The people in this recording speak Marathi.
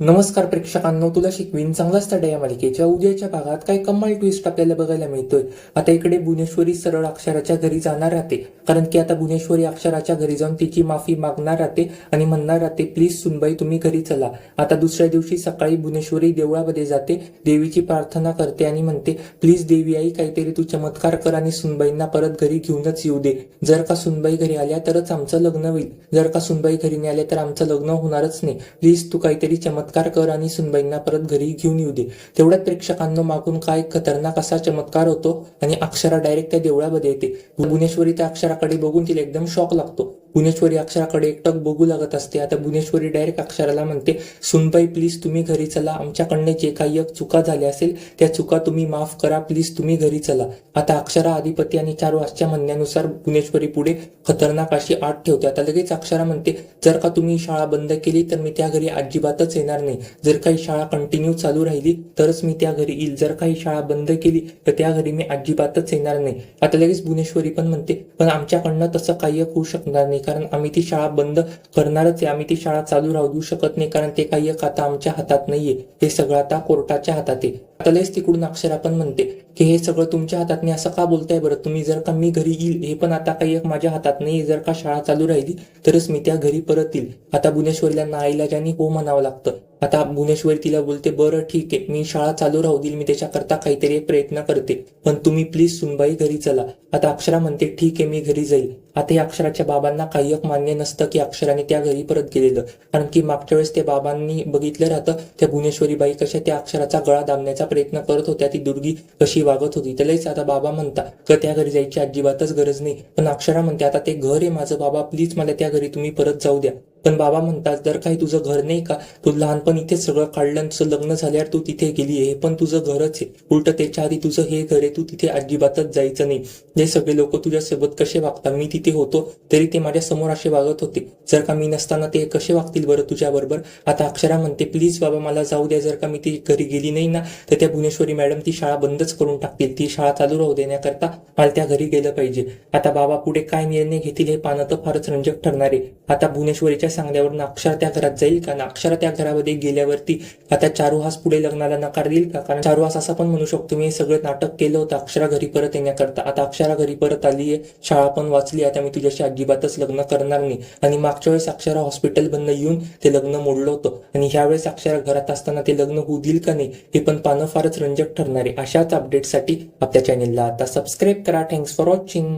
नमस्कार प्रेक्षकांनो तुला शिकवीन चांगलाच स्टडी या मालिकेच्या उद्याच्या भागात काही कमाल ट्विस्ट आपल्याला बघायला मिळतोय. आता इकडे भुवनेश्वरी सरळ अक्षराच्या घरी जाणार राहते. कारण की आता भुवनेश्वरी अक्षराच्या घरी जाऊन तिची माफी मागणार राहते आणि म्हणणार राहते प्लीज सुनबाई तुम्ही घरी चला. आता दुसऱ्या दिवशी सकाळी भुवनेश्वरी देवळामध्ये जाते. देवीची प्रार्थना करते आणि म्हणते प्लीज देवी आई काहीतरी तू चमत्कार कर आणि सुनबाईंना परत घरी घेऊनच येऊ दे. जर का सुनबाई घरी आल्या तरच आमचं लग्न होईल. जर का सुनबाई घरी नाही आल्या तर आमचं लग्न होणारच नाही. प्लीज तू काहीतरी चमत्कार कर आणि सुनबाईंना परत घरी घेऊन येऊ दे. तेवढ्यात प्रेक्षकांना मागून काय खतरनाक असा चमत्कार होतो आणि अक्षरा डायरेक्ट त्या देवळामध्ये येते. भुवनेश्वरी त्या अक्षराकडे बघून तिला एकदम शॉक लागतो. भुवनेश्वरी अक्षराकडे एकटक बघू लागत असते. आता भुवनेश्वरी डायरेक्ट अक्षराला म्हणते सुनबाई प्लीज तुम्ही घरी चला. आमच्याकडनं जे काही एक चुका झाल्या असेल त्या चुका तुम्ही माफ करा. प्लीज तुम्ही घरी चला. आता अक्षरा अधिपती आणि चार वाजच्या म्हणण्यानुसार भुवनेश्वरी पुढे खतरनाक अशी आठ ठेवते. आता लगेच अक्षरा म्हणते जर का तुम्ही शाळा बंद केली तर मी त्या घरी अजिबातच येणार नाही. जर काही शाळा कंटिन्यू चालू राहिली तरच मी त्या घरी येईल. जर काही शाळा बंद केली तर त्या घरी मी अजिबातच येणार नाही. आता लगेच भुवनेश्वरी पण म्हणते पण आमच्याकडनं तसं काही होऊ शकणार नाही. कारण आम्ही ती शाळा बंद करणारच आहे. आम्ही ती शाळा चालू राहू शकत नाही कारण ते काही एक आता आमच्या हातात नाहीये. हे सगळं आता कोर्टाच्या हातात आहे. आता लयच तिकडून अक्षरा पण म्हणते की हे सगळं तुमच्या हातात नाही. असं का बोलताय बरं? तुम्ही जर का मी घरी येईल हे पण आता काही एक माझ्या हातात नाही जर का शाळा चालू राहिली तरच मी त्या घरी परत येईल. आता भुवनेश्वरीला ज्यांनी हो म्हणावं लागतं. आता भुवनेश्वरी तिला बोलते बरं ठीक आहे. मी शाळा चालू राहू देईल. मी त्याच्याकरता काहीतरी एक प्रयत्न करते. पण तुम्ही प्लीज सुनबाई घरी चला. आता अक्षरा म्हणते ठीक आहे मी घरी जाईल. आता या अक्षराच्या बाबांना काही एक मान्य नसतं की अक्षराने त्या घरी परत गेलेलं. कारण की मागच्या वेळेस त्या बाबांनी बघितलं राहतं त्या भुवनेश्वरी बाई कशा त्या अक्षराचा गळा दाबण्याचा प्रयत्न करत होत्या. ती दुर्गी कशी वागत होती. त्यालाच आता बाबा म्हणता का त्या घरी जायची अजिबातच गरज नाही. पण अक्षरा म्हणते आता ते घर आहे माझं. बाबा प्लीज मला त्या घरी तुम्ही परत जाऊ द्या. पण बाबा म्हणतात जर काही तुझं घर नाही का तू लहानपण इथे सगळं काढलं तुझं लग्न झाल्यावर तू तिथे गेली हे पण तुझं घरच आहे. उलट त्याच्या आधी तुझं हे घर आहे तू तिथे अजिबातच जायचं नाही. जे सगळे लोक तुझ्यासोबत कसे वागतात? मी तिथे होतो तरी ते माझ्यासमोर असे वागत होते. जर का मी नसताना ते कसे वागतील बरं तुझ्या बरोबर आता अक्षरा म्हणते प्लीज बाबा मला जाऊ द्या जर का मी ती घरी गेली नाही ना तर त्या भुवनेश्वरी मॅडम ती शाळा बंदच करून टाकतील. ती शाळा चालू राहू देण्याकरता मला त्या घरी गेलं पाहिजे. आता बाबा पुढे काय निर्णय घेतील हे पानं तर फारच रंजक ठरणार आहे. आता भुवनेश्वरीच्या सांगण्यावरून अक्षर त्या घरात जाईल का? ना त्या घरामध्ये गेल्यावरती आता चारुहास पुढे लग्नाला नकार देईल का? कारण चारुहास असं पण म्हणू शकतो मी हे सगळं नाटक केलं होतं अक्षरा घरी परत येण्याकरता. आता अक्षरा घरी परत आली आहे शाळा पण वाचली आता मी तुझ्याशी अजिबातच लग्न करणार नाही. आणि मागच्या वेळेस अक्षरा हॉस्पिटल बंद येऊन ते लग्न मोडलं होतं. आणि ह्यावेळेस अक्षरा घरात असताना ते लग्न होऊ देईल का नाही हे पण पानं फारच रंजक ठरणार. आहे अशाच अपडेटसाठी आपल्या चॅनेलला आता सबस्क्राईब करा. Thanks for watching